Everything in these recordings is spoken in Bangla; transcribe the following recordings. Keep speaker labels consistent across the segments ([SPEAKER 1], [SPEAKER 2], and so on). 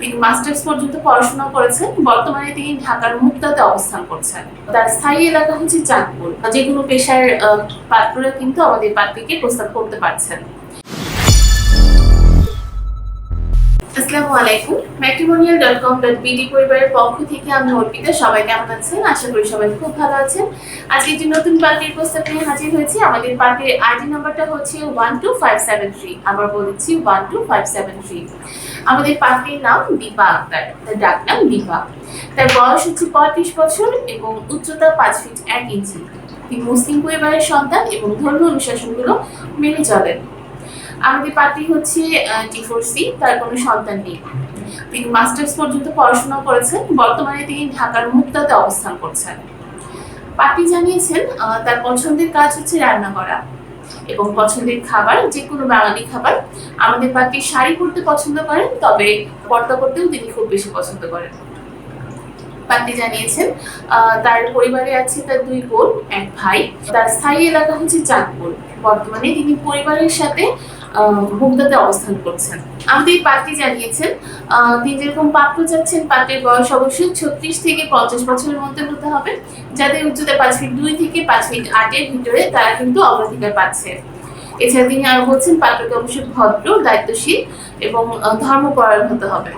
[SPEAKER 1] তিনি মাস্টার্স পর্যন্ত পড়াশোনা করেছেন। বর্তমানে তিনি ঢাকার মুক্তাতে অবস্থান করছেন। তার স্থায়ী এলাকা হচ্ছে চাঁদপুর। যে কোনো পেশার পাত্ররা কিন্তু আমাদের পাত্রীকে প্রস্তাব করতে পারছেন। আসসালামু আলাইকুম। Matrimonial dot com dot BD পরিবারের পক্ষ থেকে আমি অর্পিতা। সবাই কেমন আছেন? আশা করি সবাই খুব ভালো আছেন। আজকে একটি নতুন পার্টির প্রস্তাব নিয়ে হাজির হয়েছি, আমাদের পার্টির আইডি নাম্বারটা হচ্ছে one two five seven three. আবার বলেছি one two five seven three. আমাদের পার্টির নাম দীপা আক্তার। তার ডাক নাম দীপা। তার বয়স হচ্ছে পঁয়ত্রিশ বছর এবং উচ্চতা পাঁচ ফিট এক ইঞ্চি। তিনি মুসলিম পরিবারের সন্তান এবং ধর্মীয় অনুশাসনগুলো মেনে চলেন। আমাদের পার্টি হচ্ছে ডিভোর্সি তার কোনো সন্তান নেই। তিনি মাস্টার্স পর্যন্ত পড়াশোনা করেছেন, বর্তমানে তিনি ঢাকার মুক্তাতে অবস্থান করছেন। পার্টি জানিয়েছেন তার পছন্দের কাজ হচ্ছে রান্না করা এবং পছন্দের খাবার যে কোনো বাঙালি খাবার। আমাদের পার্টি শাড়ি পরতে পছন্দ করেন, তবে পর্দা করতেও তিনি খুব বেশি পছন্দ করেন। পাত্রী জানিয়েছেন তার পরিবারে আছে তার দুই বোন এক ভাই। তার স্থায়ী এলাকা হচ্ছে চাঁদপুর। বর্তমানে তিনি পরিবারের সাথে আহ, মুগদাতে অবস্থান করছেন। আমাদের পার্টি জানিয়েছেন তিনি যেরকম পাত্র চাচ্ছেন পাত্রের বয়স অবশ্যই ছত্রিশ থেকে পঞ্চাশ বছরের মধ্যে হতে হবে। যাদের উচ্চতা পাঁচ ফিট দুই থেকে পাঁচ ফিট আটের ভিতরে তারা কিন্তু অগ্রাধিকার পাচ্ছে। এছাড়া তিনি আরও বলছেন পাত্রকে অবশ্যই ভদ্র দায়িত্বশীল এবং ধর্মপরায়ণ হতে হবে।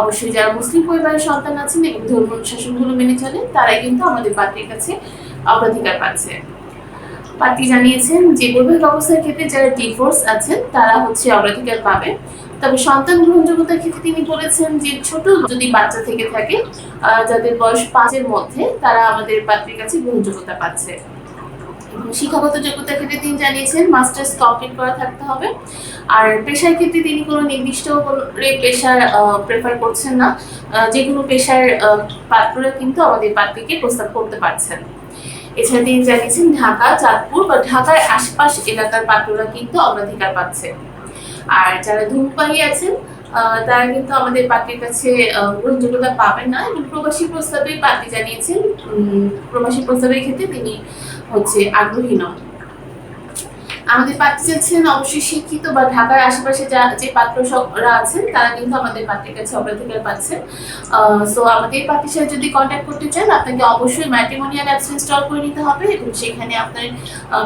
[SPEAKER 1] অবশ্যই যারা মুসলিম পরিবারের সন্তান আছেন এবং ধর্ম অনুশাসনগুলো মেনে চলেন, তারাই কিন্তু আমাদের পাত্রীর কাছে অগ্রাধিকার পাচ্ছে। পাত্রী জানিয়েছেন যে বৈবাহিক অবস্থার ক্ষেত্রে যারা ডিভোর্স আছেন, তারা হচ্ছে অগ্রাধিকার পাবে তবে সন্তান গ্রহণযোগ্যতার ক্ষেত্রে তিনি বলেছেন যে ছোট যদি বাচ্চা থেকে থাকে যাদের বয়স পাঁচের মধ্যে, তারা আমাদের পাত্রীর কাছে গ্রহণযোগ্যতা পাচ্ছে। শিক্ষাগত যোগ্যতার ক্ষেত্রে তিনি জানিয়েছেন, মাস্টার্স কমপ্লিট করা থাকতে হবে। আর পেশার ক্ষেত্রে তিনি কোনো নির্দিষ্ট কোনো পেশার প্রেফার করছেন না। যে কোনো পেশার পাত্ররা কিন্তু আমাদের পাত্রীকে প্রস্তাব করতে পারছেন। এছাড়া তিনি জানিয়েছেন, ঢাকা, চাঁদপুর বা ঢাকার আশপাশ এলাকার পাত্ররা কিন্তু অগ্রাধিকার পাচ্ছে। আর যারা ধূমপায়ী আছেন তারা কিন্তু আমাদের পার্টির কাছে গ্রহণযোগ্যতা পাবেন না। এবং প্রবাসী প্রস্তাবে পার্টি জানিয়েছেন প্রবাসী প্রস্তাবের ক্ষেত্রে তিনি হচ্ছে আগ্রহী নন। আমাদের পাত্রী চাচ্ছেন অবশ্যই শিক্ষিত বা ঢাকার আশেপাশে যা যে পাত্র সবরা আছেন, তারা কিন্তু আমাদের পাত্রের কাছে অগ্রাধিকার পাচ্ছেন। সো আমাদের পাত্রের সাথে যদি কন্ট্যাক্ট করতে চান, আপনাকে অবশ্যই ম্যাট্রিমোনিয়াল অ্যাপস ইনস্টল করে নিতে হবে এবং সেখানে আপনার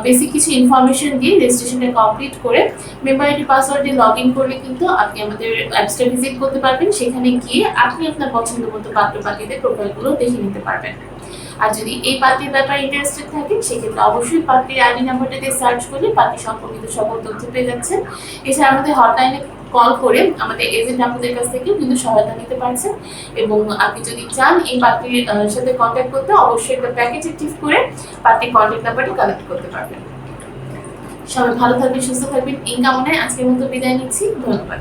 [SPEAKER 1] বেসিক কিছু ইনফরমেশন দিয়ে রেজিস্ট্রেশনটা কমপ্লিট করে মেম্বার আইডি পাসওয়ার্ড দিয়ে লগ ইন করলে কিন্তু আপনি আমাদের অ্যাপসটা ভিজিট করতে পারবেন। সেখানে গিয়ে আপনি আপনার পছন্দ মতো পাত্র পাত্রীদের প্রোফাইলগুলো দেখে নিতে পারবেন। আর যদি এই পার্টির ব্যাপারে ইন্টারেস্টেড থাকেন, সেক্ষেত্রে অবশ্যই পার্টির আইডি নাম্বারটা দিয়ে সার্চ করলে পার্টি সম্পর্কিত সকল তথ্য পেয়ে যাচ্ছেন। এছাড়া আমাদের হটলাইনে কল করে আমাদের এজেন্ট আমাদের কাছ থেকেও কিন্তু সহায়তা নিতে পারছেন। এবং আপনি যদি চান এই পার্টির সাথে কন্ট্যাক্ট করতে, অবশ্যই একটা প্যাকেজ অ্যাক্টিভ করে পার্টির কন্ট্যাক্ট নাম্বারটি কালেক্ট করতে পারবেন। সবাই ভালো থাকবেন, সুস্থ থাকবেন। এই কামনায় আজকের মতো বিদায় নিচ্ছি। ধন্যবাদ।